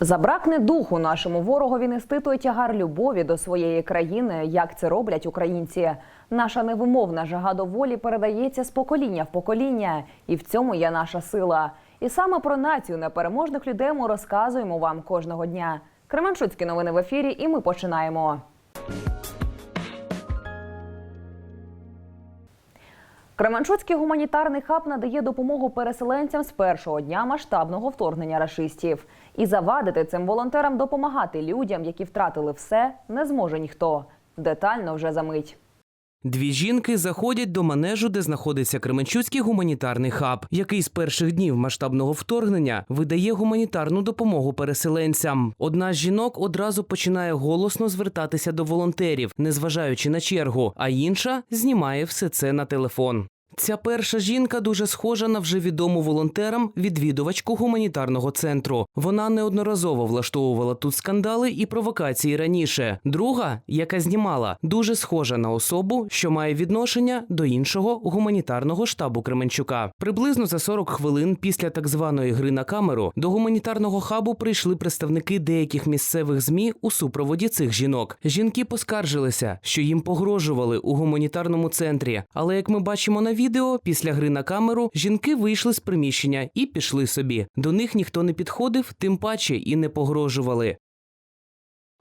Забракне духу нашому ворогові нести той тягар любові до своєї країни, як це роблять українці. Наша невимовна жага до волі передається з покоління в покоління, і в цьому є наша сила. І саме про націю непереможних людей ми розказуємо вам кожного дня. Кременчуцькі новини в ефірі, і ми починаємо. Кременчуцький гуманітарний хаб надає допомогу переселенцям з першого дня масштабного вторгнення рашистів. І завадити цим волонтерам допомагати людям, які втратили все, не зможе ніхто. Детально вже за мить. Дві жінки заходять до манежу, де знаходиться Кременчуцький гуманітарний хаб, який з перших днів масштабного вторгнення видає гуманітарну допомогу переселенцям. Одна з жінок одразу починає голосно звертатися до волонтерів, незважаючи на чергу, а інша знімає все це на телефон. Ця перша жінка дуже схожа на вже відому волонтерам відвідувачку гуманітарного центру. Вона неодноразово влаштовувала тут скандали і провокації раніше. Друга, яка знімала, дуже схожа на особу, що має відношення до іншого гуманітарного штабу Кременчука. Приблизно за 40 хвилин після так званої гри на камеру до гуманітарного хабу прийшли представники деяких місцевих змі у супроводі цих жінок. Жінки поскаржилися, що їм погрожували у гуманітарному центрі. Але як ми бачимо на відео, після гри на камеру жінки вийшли з приміщення і пішли собі. До них ніхто не підходив, тим паче і не погрожували.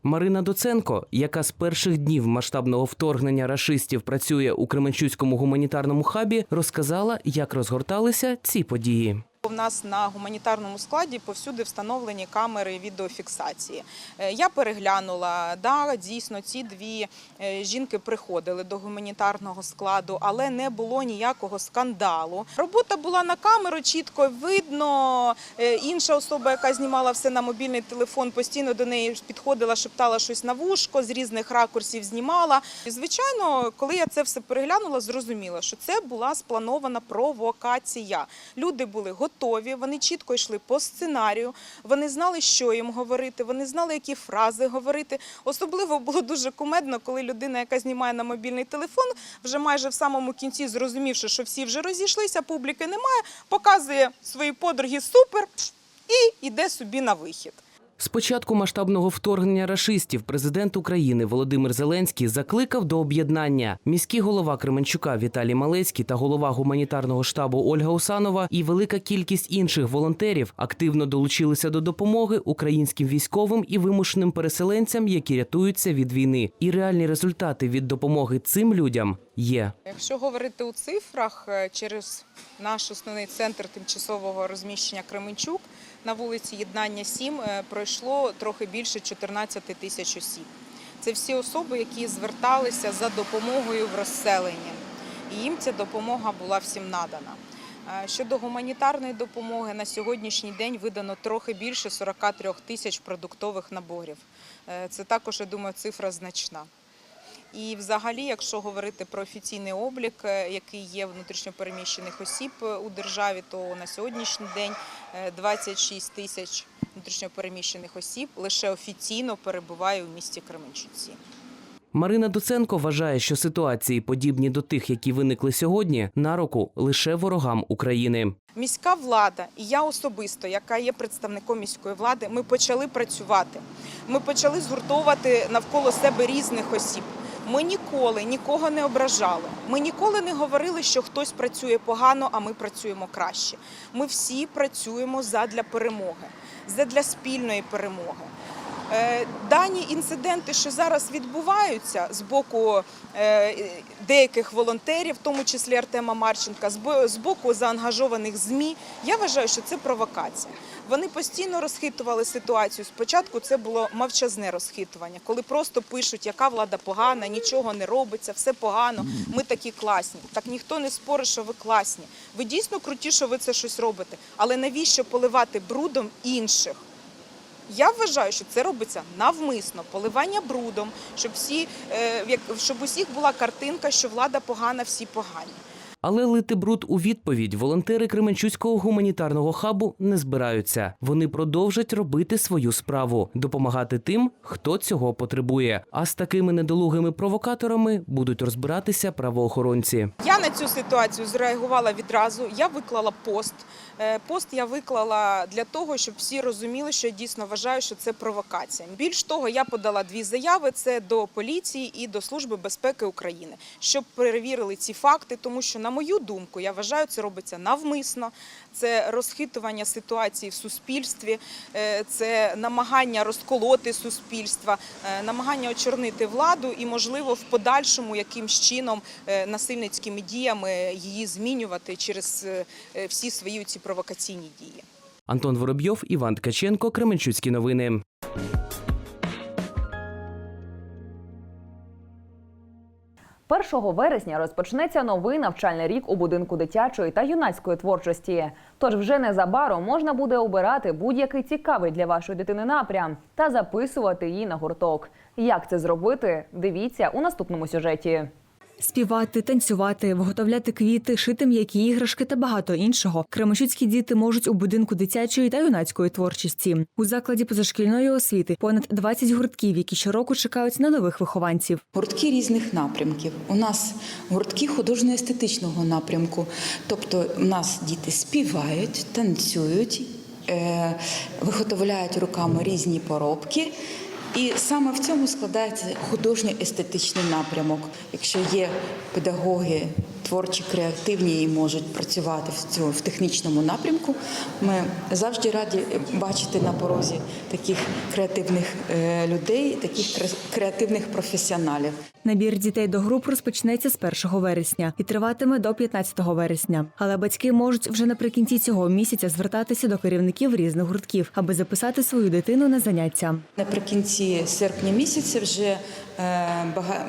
Марина Доценко, яка з перших днів масштабного вторгнення рашистів працює у Кременчуцькому гуманітарному хабі, розказала, як розгорталися ці події. У нас на гуманітарному складі повсюди встановлені камери відеофіксації. Е, Я переглянула, да, дійсно, ці дві е, жінки приходили до гуманітарного складу, але не було ніякого скандалу. Робота була на камеру, чітко видно. Е, Інша особа, яка знімала все на мобільний телефон, постійно до неї підходила, шептала щось на вушко, з різних ракурсів знімала. І, звичайно, коли я це все переглянула, зрозуміла, що це була спланована провокація. Люди були готові, вони чітко йшли по сценарію, вони знали, що їм говорити, вони знали, які фрази говорити. Особливо було дуже кумедно, коли людина, яка знімає на мобільний телефон, вже майже в самому кінці, зрозумівши, що всі вже розійшлися, публіки немає, показує свої подруги супер і йде собі на вихід. З початку масштабного вторгнення рашистів президент України Володимир Зеленський закликав до об'єднання. Міський голова Кременчука Віталій Малецький та голова гуманітарного штабу Ольга Усанова і велика кількість інших волонтерів активно долучилися до допомоги українським військовим і вимушеним переселенцям, які рятуються від війни. І реальні результати від допомоги цим людям є. Якщо говорити у цифрах, е, через наш основний центр тимчасового розміщення Кременчук на вулиці Єднання 7 е, пройшло трохи більше 14 тисяч осіб. Це всі особи, які зверталися за допомогою в розселенні. І їм ця допомога була всім надана. Е, Щодо гуманітарної допомоги, на сьогоднішній день видано трохи більше 43 тисяч продуктових наборів. Е, Це також, я думаю, цифра значна. І взагалі, якщо говорити про офіційний облік, е, який є внутрішньопереміщених осіб е, у державі, то на сьогоднішній день е, 26 тисяч внутрішньопереміщених осіб лише офіційно перебуває у місті Кременчуці. Марина Доценко вважає, що ситуації, подібні до тих, які виникли сьогодні, на руку лише ворогам України. Міська влада і я особисто, яка є представником міської влади, ми почали працювати. Ми почали згуртовувати навколо себе різних осіб. Ми ніколи нікого не ображали. Ми ніколи не говорили, що хтось працює погано, а ми працюємо краще. Ми всі працюємо задля перемоги, задля спільної перемоги. Е, Дані інциденти, що зараз відбуваються з боку е, деяких волонтерів, в тому числі Артема Марченка, з бо- з боку заангажованих ЗМІ, я вважаю, що це провокація. Вони постійно розхитували ситуацію. Спочатку це було мовчазне розхитування, коли просто пишуть, яка влада погана, нічого не робиться, все погано. Ми такі класні. Так ніхто не спорить, що ви класні. Ви дійсно круті, що ви це щось робите. Але навіщо поливати брудом інших? Я вважаю, що це робиться навмисно, поливання брудом, щоб всі, е, щоб усіх була картинка, що влада погана, всі погані. Але лити бруд у відповідь волонтери Кременчуцького гуманітарного хабу не збираються. Вони продовжать робити свою справу, допомагати тим, хто цього потребує. А з такими недолугими провокаторами будуть розбиратися правоохоронці. Я на цю ситуацію зреагувала відразу. Я виклала пост. Е, Пост я виклала для того, щоб всі розуміли, що я дійсно вважаю, що це провокація. Більш того, я подала дві заяви: це до поліції і до Служби безпеки України, щоб перевірили ці факти, тому що, на мою думку, я вважаю, це робиться навмисно. Це розхитування ситуації в суспільстві, е, це намагання розколоти суспільства, е, намагання очорнити владу і, можливо, в подальшому якимсь чином насильницькими діями її змінювати через всі свої ці провокаційні дії. Антон Воробйов, Іван Ткаченко, Кременчуцькі новини. Першого вересня розпочнеться новий навчальний рік у будинку дитячої та юнацької творчості. Тож вже незабаром можна буде обирати будь-який цікавий для вашої дитини напрям та записувати її на гурток. Як це зробити? Дивіться у наступному сюжеті. Співати, танцювати, виготовляти квіти, шити м'які іграшки та багато іншого. Кременчуцькі діти можуть у будинку дитячої та юнацької творчості. У закладі позашкільної освіти понад 20 гуртків, які щороку чекають на нових вихованців. Гуртки різних напрямків. У нас гуртки художньо-естетичного напрямку. Тобто, у нас діти співають, танцюють, е, виготовляють руками різні поробки. І саме в цьому складається художньо-естетичний напрямок. Якщо є педагоги творчі, креативні і можуть працювати в цьому в технічному напрямку, ми завжди раді бачити на порозі таких креативних е, людей, таких кре- креативних професіоналів. Набір дітей до груп розпочнеться з 1 вересня і триватиме до 15 вересня. Але батьки можуть вже наприкінці цього місяця звертатися до керівників різних гуртків, аби записати свою дитину на заняття. Наприкінці серпня місяця вже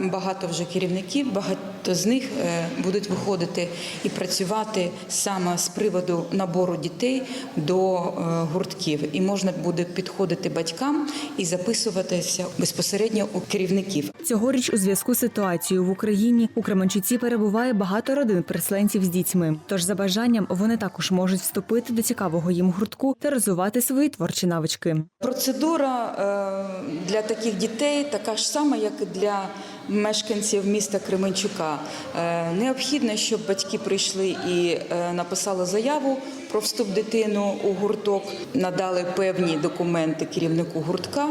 багато вже керівників, багато з них е, будуть виходити і працювати саме з приводу набору дітей до е, гуртків. І можна буде підходити батькам і записуватися безпосередньо у керівників. Цьогоріч у зв'язку з ситуацією в Україні у Кременчуці перебуває багато родин переселенців з дітьми. Тож за бажанням вони також можуть вступити до цікавого їм гуртку та розвивати свої творчі навички. Процедура е, для таких дітей така ж сама, як для мешканців міста Кременчука. Е, Необхідно, щоб батьки прийшли і е, написали заяву про вступ дитину у гурток, надали певні документи керівнику гуртка,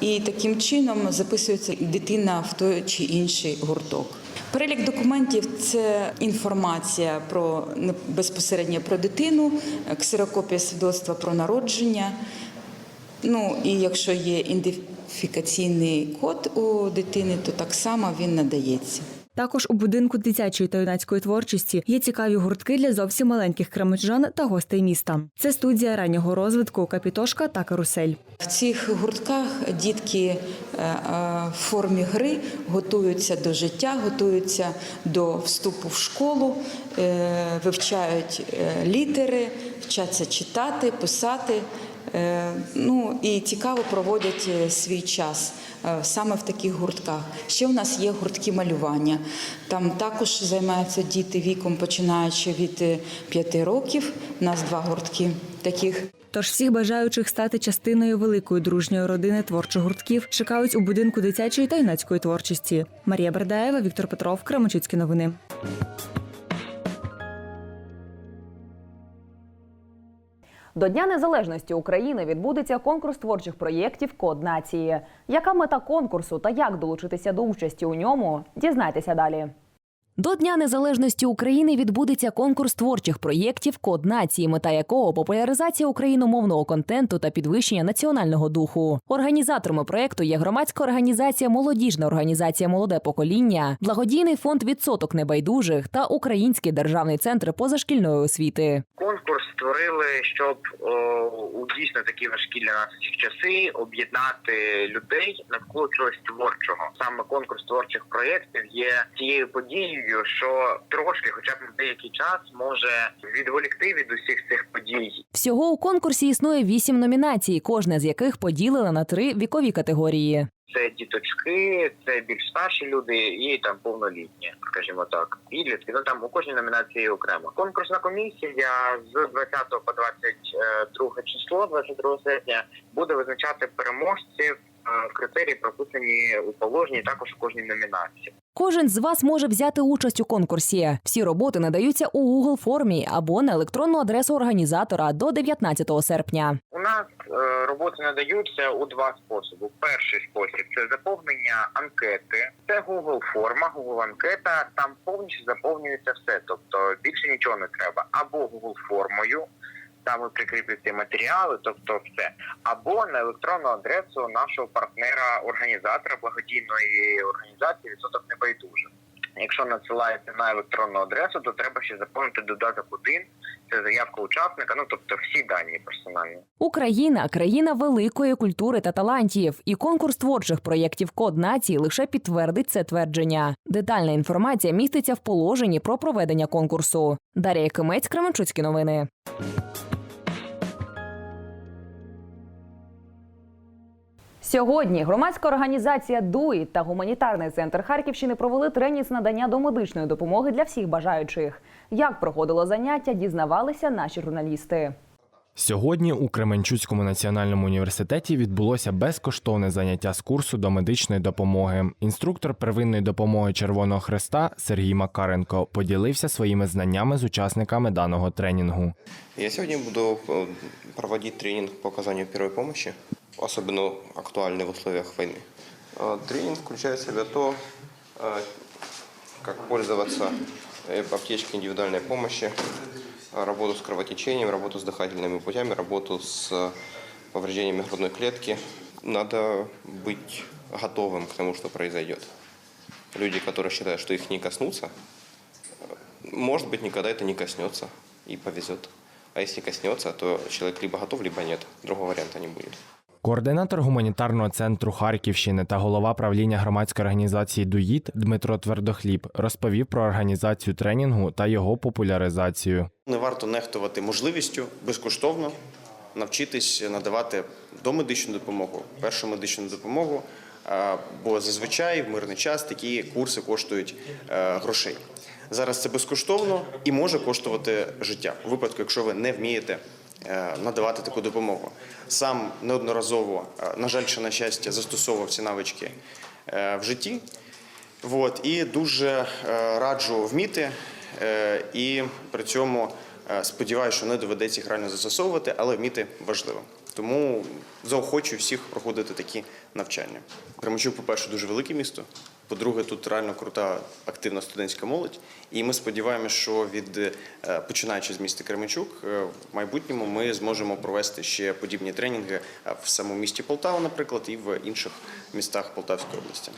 і таким чином записується дитина в той чи інший гурток. Перелік документів це інформація про безпосередньо про дитину, ксерокопія свідоцтва про народження. Ну і якщо є ідентифікаційний код у дитини, то так само він надається. Також у будинку дитячої та юнацької творчості є цікаві гуртки для зовсім маленьких кременчужан та гостей міста. Це студія раннього розвитку Капітошка та Карусель. В цих гуртках дітки е, е, в формі гри готуються до життя, готуються до вступу в школу, е, вивчають літери, вчаться читати, писати. Е, Ну і цікаво проводять е, свій час е, саме в таких гуртках. Ще у нас є гуртки малювання. Там також займаються діти віком, починаючи від 5 років. У нас два гуртки таких. Тож всіх бажаючих стати частиною великої дружньої родини творчих гуртків чекають у будинку дитячої та юнацької творчості. Марія Бердаєва, Віктор Петров, Кременчуцькі новини. До Дня Незалежності України відбудеться конкурс творчих проєктів Код нації. Яка мета конкурсу та як долучитися до участі у ньому? Дізнайтеся далі. До Дня Незалежності України відбудеться конкурс творчих проєктів Код нації, мета якого популяризація україномовного контенту та підвищення національного духу. Організаторами проєкту є громадська організація Молодіжна організація Молоде покоління, благодійний фонд відсоток небайдужих та Український державний центр позашкільної освіти. Конкурс створили, щоб у дійсно такі важкі для нас часи об'єднати людей навколо чогось творчого. Саме конкурс творчих проєктів є тією подією, ілюзію, що трошки, хоча б на деякий час, може відволікти від усіх цих подій Всього у конкурсі існує вісім номінацій, кожна з яких поділена на три вікові категорії. це діточки, це більш старші люди і там повнолітні, скажімо так, підлітки. Ну там у кожній номінації окремо. Конкурсна комісія з 20 по 22 число, 22 серпня, буде визначати переможців. Е, Критерії прописані у положенні також у кожній номінації. Кожен з вас може взяти участь у конкурсі. Всі роботи надаються у Google формі або на електронну адресу організатора до 19 серпня. У нас е, роботи надаються у два способи. Перший спосіб це заповнення анкети. Це Google форма, Google анкета. Там повністю заповнюється все. Тобто більше нічого не треба. Або Google формою, там ви прикріплюєте матеріали, тобто все, або на електронну адресу нашого партнера, організатора благодійної організації відсоток небайдуже. Якщо надсилаєте на електронну адресу, то треба ще заповнити додаток 1, це заявка учасника, ну тобто всі дані персональні. Україна країна великої культури та талантів, і конкурс творчих проєктів Код нації лише підтвердить це твердження. Детальна інформація міститься в положенні про проведення конкурсу. Дар'я Кимець, Кременчуцькі новини. Сьогодні громадська організація ДУІ та гуманітарний центр Харківщини провели тренінг з надання домедичної допомоги для всіх бажаючих. Як проходило заняття, дізнавалися наші журналісти. Сьогодні у Кременчуцькому національному університеті відбулося безкоштовне заняття з курсу до медичної допомоги. Інструктор первинної допомоги Червоного Хреста Сергій Макаренко поділився своїми знаннями з учасниками даного тренінгу. Я сегодня буду э, проводить тренинг по оказанию первой помощи, особенно актуальный в условиях войны. Э, Тренинг включает в себя то, э, как пользоваться э, аптечкой индивидуальной помощи, работу с кровотечением, работу с дыхательными путями, работу с повреждениями грудной клетки. Надо быть готовым к тому, что произойдет. Люди, которые считают, что их не коснутся, может быть, никогда это не коснется и повезет. А если коснется, то человек либо готов, либо нет. Другого варианта не будет. Координатор гуманітарного центру Харківщини та голова правління громадської організації ДУїД Дмитро Твердохліб розповів про організацію тренінгу та його популяризацію. Не варто нехтувати можливістю безкоштовно навчитись надавати домедичну допомогу, першу медичну допомогу, бо зазвичай в мирний час такі курси коштують е, грошей. Зараз це безкоштовно і може коштувати життя у випадку, якщо ви не вмієте надавати таку допомогу. Сам неодноразово, е, на жаль, чи на щастя, застосовував ці навички е, в житті. От, і дуже е, раджу вміти, е, і при цьому е, сподіваюся, що не доведеться їх реально застосовувати, але вміти важливо. Тому заохочую всіх проходити такі навчання. Кременчук, по-перше, дуже велике місто. По-друге, тут реально крута активна студентська молодь. І ми сподіваємося, що від е, починаючи з міста Кременчук, е, в майбутньому ми зможемо провести ще подібні тренінги е, в самому місті Полтава, наприклад, і в інших містах Полтавської області.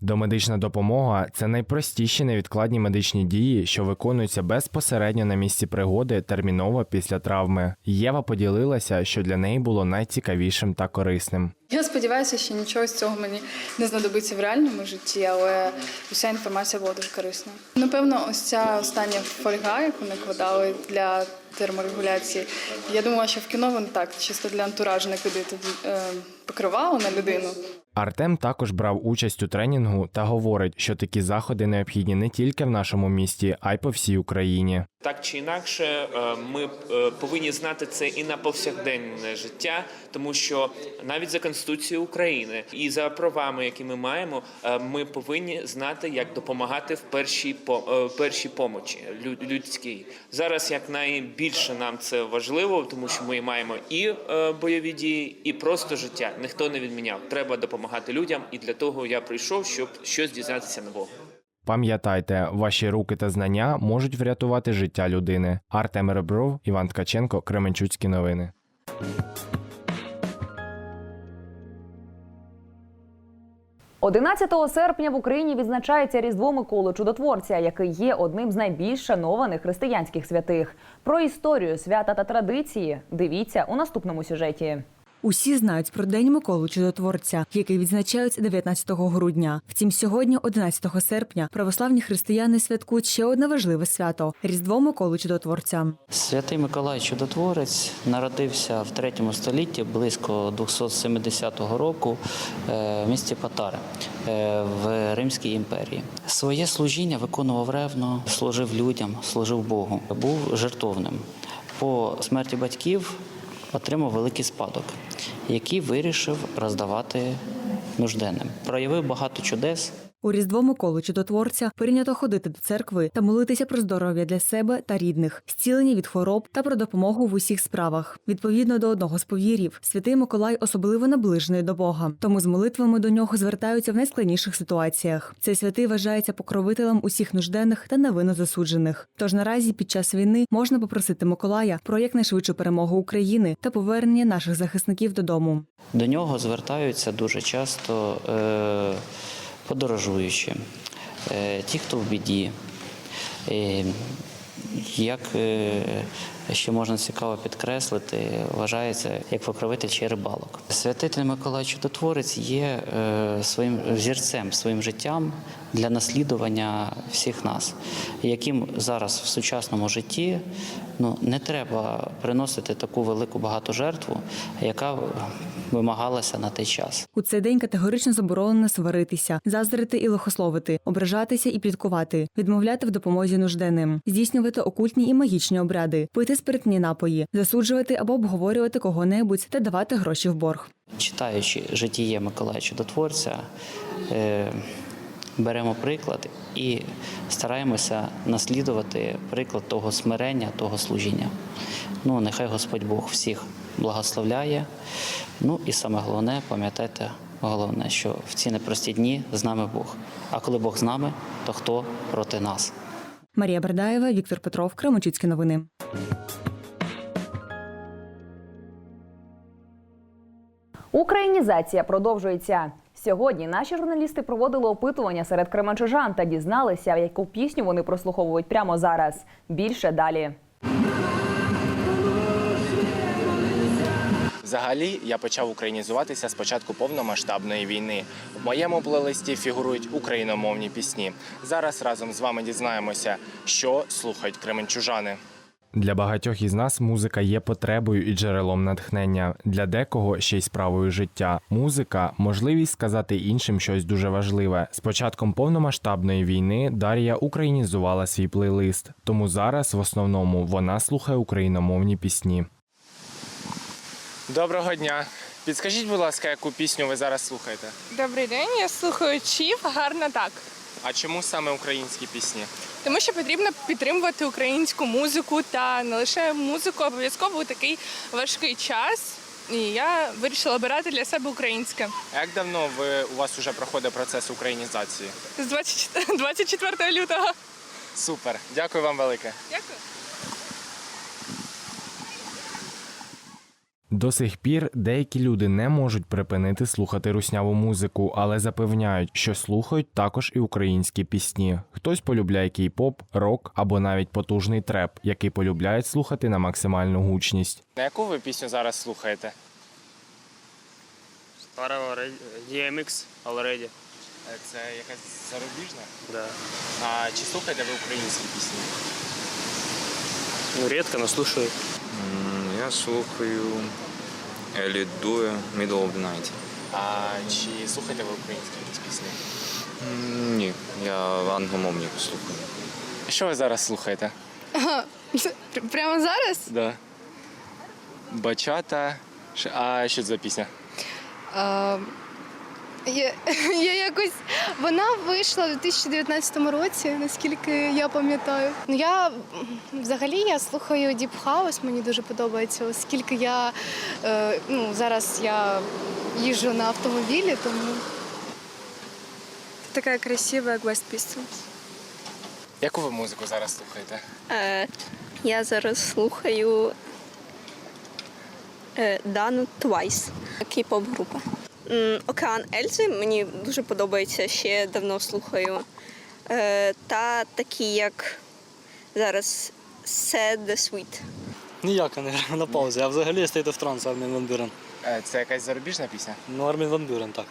Домедична допомога це найпростіші невідкладні медичні дії, що виконуються безпосередньо на місці пригоди терміново після травми. Єва поділилася, що для неї було найцікавішим та корисним. Я сподіваюся, що нічого з цього мені не знадобиться в реальному житті, але уся інформація була дуже корисною. Напевно, ось ця остання фольга, яку накладали для терморегуляції. Я думала, що в кіно вони так чисто для антуражу е, покривало на людину. Артем також брав участь у тренінгу та говорить, що такі заходи необхідні не тільки в нашому місті, а й по всій Україні. Так чи інакше, е, ми е, повинні знати це і на повсякденне життя, тому що навіть за конституцією України і за правами, які ми маємо, е, ми повинні знати, як допомагати в першій по- першій помочі лю- людській. Зараз як найбільше нам це важливо, тому що ми маємо і бойові дії, і просто життя. Ніхто не відміняв. Треба допомагати людям, і для того я прийшов, щоб щось дізнатися нового. Пам'ятайте, ваші руки та знання можуть врятувати життя людини. Артем Ребров, Іван Ткаченко, Кременчуцькі новини. – 11 серпня в Україні відзначається Різдво Миколи Чудотворця, який є одним з найбільш шанованих християнських святих. Про історію свята та традиції дивіться у наступному сюжеті. Усі знають про День Миколу Чудотворця, який відзначають 19 грудня. Втім, сьогодні, 11 серпня, православні християни святкують ще одне важливе свято Різдво Миколи Чудотворця. Святий Миколай Чудотворець народився в 3 столітті близько 270 року е, в місті Патари е, в Римській імперії. Своє служіння виконував ревно, служив людям, служив Богу, був жертовним. По смерті батьків отримав великий спадок, який вирішив роздавати нужденним. Проявив багато чудес. У Різдво Миколи Чудотворця прийнято ходити до церкви та молитися про здоров'я для себе та рідних, зцілення від хвороб та про допомогу в усіх справах. Відповідно до одного з повірів, святий Миколай особливо наближений до Бога, тому з молитвами до нього звертаються в найскладніших ситуаціях. Цей святий вважається покровителем усіх нужденних та невинно засуджених. Тож наразі під час війни можна попросити Миколая про якнайшвидшу перемогу України та повернення наших захисників додому. До нього звертаються дуже часто е, подорожуючі, е, ті, хто в біді. Е, як ще можна цікаво підкреслити, вважається як покровитель чи рибалок. Святитель Миколай Чудотворець є е, своїм взірцем, своїм життям для наслідування всіх нас, яким зараз в сучасному житті ну, не треба приносити таку велику багату жертву, яка вимагалася на той час. У цей день категорично заборонено сваритися, заздрити і лихословити, ображатися і пліткувати, відмовляти в допомозі нужденним, здійснювати окультні і магічні обряди, пити спиртні напої, засуджувати або обговорювати кого-небудь та давати гроші в борг. Читаючи житіє Миколая Чудотворця, е, беремо приклад і стараємося наслідувати приклад того смирення, того служіння. Ну, нехай Господь Бог всіх благословляє. Ну і саме головне, пам'ятайте, головне, що в ці непрості дні з нами Бог. А коли Бог з нами, то хто проти нас? Марія Бердаєва, Віктор Петров, Кременчуцькі новини. Українізація продовжується. Сьогодні наші журналісти проводили опитування серед кременчужан та дізналися, яку пісню вони прослуховують прямо зараз. Більше далі. Взагалі, я почав українізуватися з початку повномасштабної війни. В моєму плейлисті фігурують україномовні пісні. Зараз разом з вами дізнаємося, що слухають кременчужани. Для багатьох із нас музика є потребою і джерелом натхнення. Для декого ще й справою життя. Музика можливість сказати іншим щось дуже важливе. З початком повномасштабної війни Дар'я українізувала свій плейлист, тому зараз в основному вона слухає україномовні пісні. Доброго дня! Підскажіть, будь ласка, яку пісню ви зараз слухаєте? Добрий день, я слухаю Чіф гарно так. А чому саме українські пісні? Тому що потрібно підтримувати українську музику та не лише музику, обов'язково у такий важкий час. І я вирішила обирати для себе українське. А Як давно ви у вас вже проходить процес українізації? З 24 24 лютого. Супер, дякую вам велике. Дякую. До сих пір деякі люди не можуть припинити слухати русняву музику, але запевняють, що слухають також і українські пісні. Хтось полюбляє кей-поп, рок або навіть потужний треп, який полюбляють слухати на максимальну гучність. На яку ви пісню зараз слухаєте? Старого DMX Already. Е, Це якась зарубіжна? Да. А чи слухаєте ви українські пісні? Ну, редко, но слушаю. Я слухаю Елі Дуе Middle of the Night. А чи слухаєте ви українські якісь пісні? Ні, я англомовні слухаю. Що ви зараз слухаєте? Ага. Прямо зараз? Да. Бачата. А що це за пісня? А, я, я якось вона вийшла у 2019 році, наскільки я пам'ятаю. Ну я взагалі я слухаю Deep House, мені дуже подобається, оскільки я е, ну, зараз я їжджу на автомобілі, тому Така красива, як West Pistols. Яку ви музику зараз слухаєте? Е, я зараз слухаю е, Дану Твайс, кей-поп група. Океан Ельзи мені дуже подобається, ще давно слухаю. Е, та такі, як зараз Sad the Sweet. Ніяка не граю на паузі. Я взагалі State of Trance, а не Ван Бюрен. Це якась зарубіжна пісня? Ну, Армін Ван Бюрен, так.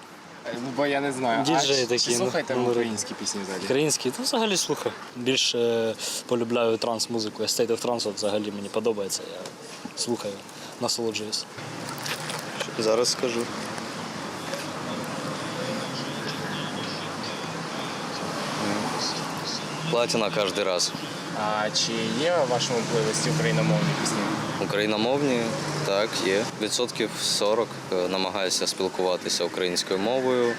Е, Бо я не знаю. Діджеї а такі, Чи ну, слухаєте ну, українські пісні взагалі? Український, ну взагалі слухаю. Більше полюбляю транс-музику. Я State of Trance взагалі мені подобається. Я слухаю, насолоджуюсь. Зараз скажу. Платіна кожен раз. А чи є в вашому плейлисті україномовні пісні? Україномовні, так, є. Відсотків 40 е, намагаюся спілкуватися українською мовою,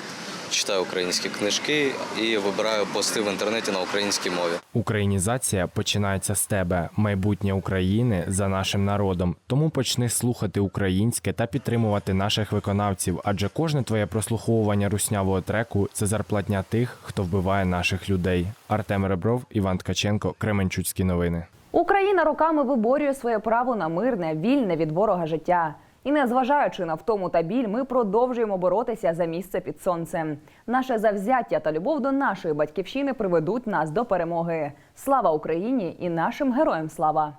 читаю українські книжки і вибираю пости в інтернеті на українській мові. Українізація починається з тебе, майбутнє України за нашим народом. Тому почни слухати українське та підтримувати наших виконавців, адже кожне твоє прослуховування руснявого треку це зарплатня тих, хто вбиває наших людей. Артем Ребров, Іван Ткаченко, Кременчуцькі новини. Україна роками виборює своє право на мирне, вільне від ворога життя. І незважаючи на втому та біль, ми продовжуємо боротися за місце під сонцем. Наше завзяття та любов до нашої батьківщини приведуть нас до перемоги. Слава Україні і нашим героям слава!